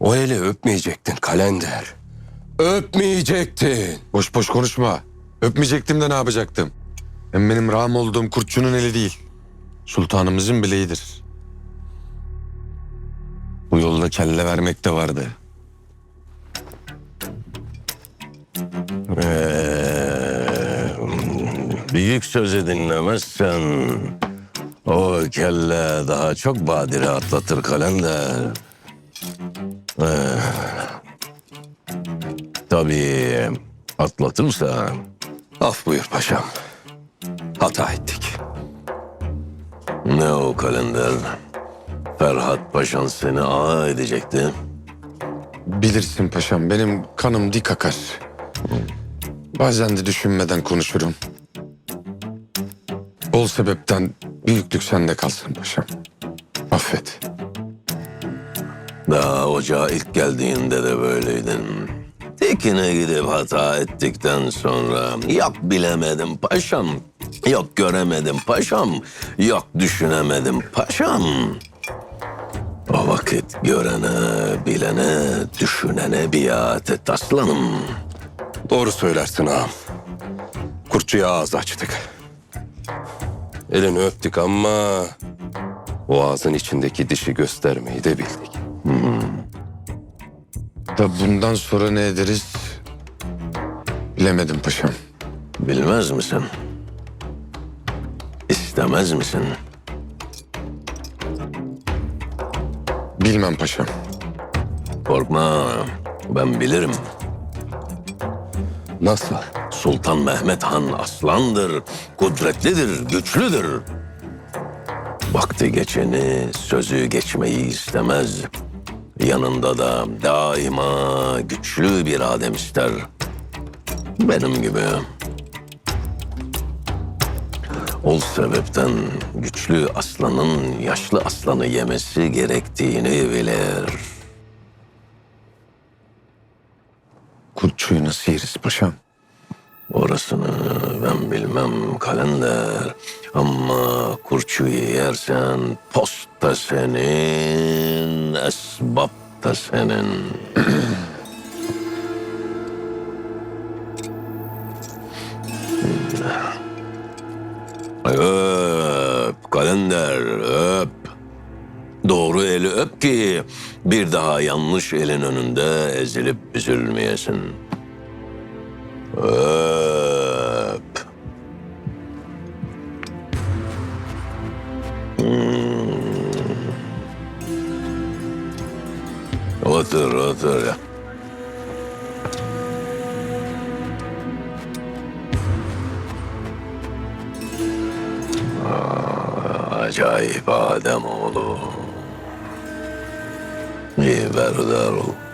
O eli öpmeyecektin kalender. Öpmeyecektin. Boş boş konuşma. Öpmeyecektim de ne yapacaktım? Hem benim ram olduğum kurtçunun eli değil. Sultanımızın bileğidir. Bu yolda kelle vermek de vardı. Büyük sözü dinlemezsen o kelle daha çok badire atlatır kalender. Ee, tabii atlatırsa af buyur paşam. Hata ettik. Ne o kalender? Ferhat Paşan seni ağa edecekti. Bilirsin paşam benim kanım dik akar. Bazen de düşünmeden konuşurum. Bol sebepten büyüklük sende kalsın paşam. Affet. Daha ocağa ilk geldiğinde de böyleydin. Tekine gidip hata ettikten sonra yok bilemedim paşam, yok göremedim paşam, yok düşünemedim paşam. O vakit görene, bilene, düşünene biat et aslanım. Doğru söylersin ağam. Kurtçuya ağız açtık. Elini öptük ama o ağzın içindeki dişi göstermeyi de bildik. Da bundan sonra ne ederiz bilemedim paşam. Bilmez misin? İstemez misin? Bilmem paşam. Korkma, ben bilirim. Nasıl? Sultan Mehmet Han aslandır, kudretlidir, güçlüdür. Vakti geçeni, sözü geçmeyi istemez. Yanında da daima güçlü bir adem ister. Benim gibi. O sebepten güçlü aslanın yaşlı aslanı yemesi gerektiğini bilir. Kurtçuyu nasıl yeriz paşam? Orasını ben bilmem kalender. Ama kurçuyu yersen post da senin, da senin. öp kalender öp. Doğru eli öp ki bir daha yanlış elin önünde ezilip üzülmeyesin. Öp. Hmm. Otur, otur ya. Aa, Acayip Adem oğlu. İyi berdar ol.